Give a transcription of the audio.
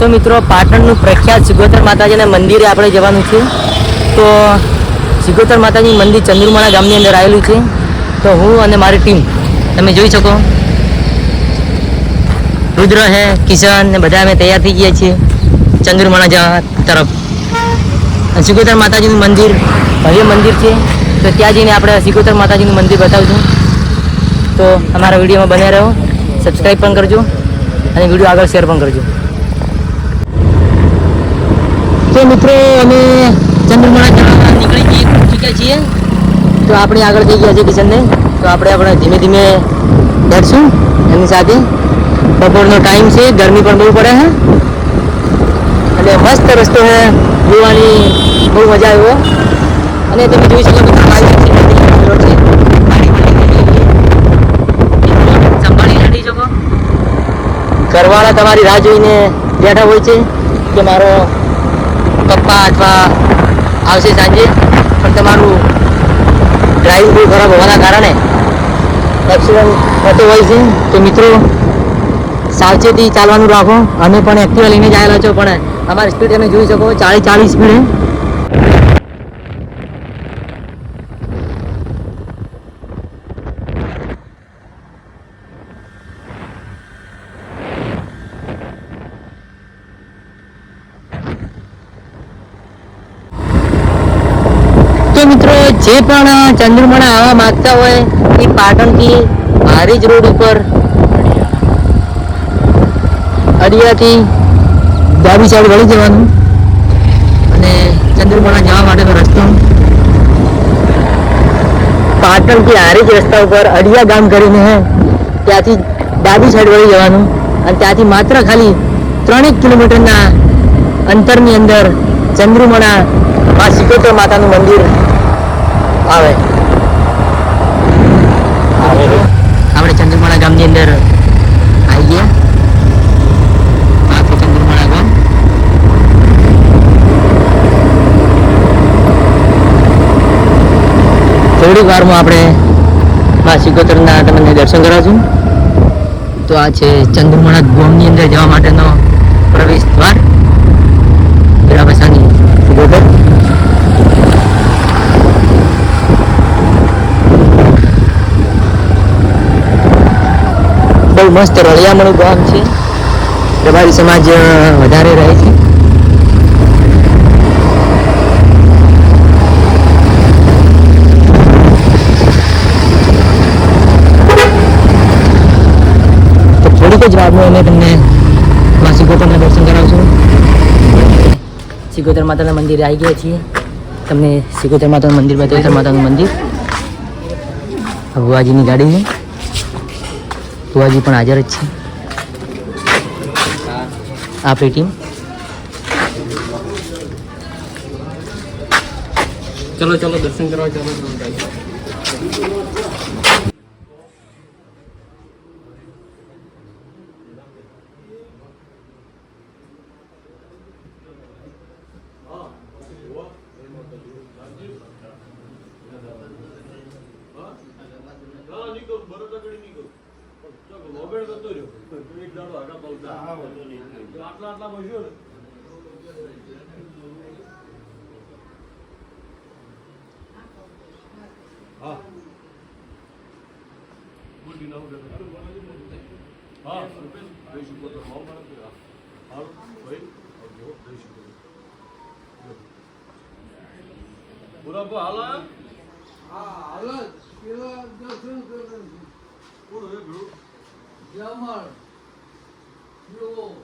તો મિત્રો પાટણનું પ્રખ્યાત સિગોતર માતાજીના મંદિરે આપણે જવાનું છે. તો સિગોતર માતાજી મંદિર ચંદ્રમાળા ગામની અંદર આવેલું છે. તો હું અને મારી ટીમ, તમે જોઈ શકો. રુદ્ર હે, કિશન ને બધા અમે તૈયાર થઈ ગયા છીએ ચંદ્રમાળા જવા તરફ. સિગોતર માતાજીનું મંદિર ભવ્ય મંદિર છે. તો ત્યાં જઈને આપણે સિગોતર માતાજીનું મંદિર બતાવશું. તો અમારા વિડીયોમાં બન્યા રહો. સબસ્ક્રાઈબ પણ કરજો અને વીડિયો આગળ શેર પણ કરજો. તો મિત્રો, અમે ચંદ્રમાણા જવા નીકળી જઈએ ચૂક્યા છીએ. તો આપણે આગળ જઈ ગયા છે કિશનને. તો આપણે આપણે ધીમે ધીમે બેઠશું એમની સાથે. બપોરનો ટાઈમ છે, ગરમી પણ બહુ પડે છે અને મસ્ત રસ્તો છે જોવાની બહુ મજા આવ્યો અને તમે જોઈ શકો મિત્રો આવી રીતે નદી રોડ છે ગાડી પણ નીકળી ગઈ છે. સંભાળી નથી શકો ઘરવાળા તમારી રાહ જોઈને બેઠા હોય છે કે મારો પપ્પા અથવા આવશે સાંજે? પણ તમારું ડ્રાઈવિંગ બહુ ખરાબ હોવાના કારણે એક્સિડન્ટ થતો હોય છે. તો મિત્રો, સાવચેતી ચાલવાનું રાખો. અમે પણ એક્ટિવા લઈને જ આવેલા છો, પણ અમારી સ્પીડ તમે જોઈ શકો ચાલીસ ચાલીસ સ્પીડે તો મિત્રો, જે પણ ચંદ્રમણા આવવા માંગતા હોય, એ પાટણથી હારીજ રોડ ઉપર અડિયાથી ડાબી સાઈડ વળી જવાનું અને ચંદ્રમણા જવા માટેનો રસ્તો. પાટણથી હારીજ રસ્તા ઉપર અડિયા ગામ કરીને ત્યાંથી ડાબી સાઈડ વળી જવાનું અને ત્યાંથી માત્ર ખાલી ત્રણેક કિલોમીટરના અંતરની અંદર ચંદ્રમણા મા સિકોતર માતાનું મંદિર આવે. આપણે ચંદ્રમાણા ગામની અંદર આવી ગયા થોડીક વારમાં આપણે મા સિકોતરના તમને દર્શન કરાવશું. તો આ છે ચંદ્રમણા ગામની અંદર જવા માટેનો પ્રવેશ દ્વાર બિરાબસાની સિકોતર બહુ મસ્ત રળિયામણું ગામ છે. રબારી સમાજ વધારે રહે છે. તો થોડીક જ વારમાં અમે તમને માં સિકોતરના દર્શન કરાવશું સિકોતર માતાના મંદિરે આવી ગયા છીએ. તમને સિકોતર માતાનું મંદિર બતાવ્યું માતાનું મંદિર. ભુવાજીની ગાડી છે ભુવાજી પણ હાજર જ છે. આપણી ટીમ? ચલો ચલો દર્શન કરવા ચાલો ચલો guys. ના નહીં કરું બરોબર આગળ નહીં કરું રહ્યો એક દાડો બોલતા આટલા આટલા હા. ગુડી ના હા. સરપંચ જઈ શકો તો હાલ ભાઈ? આવજો જઈ શકો પૂરા કો હાલા. કોણ હે ભેળું? જમણ જો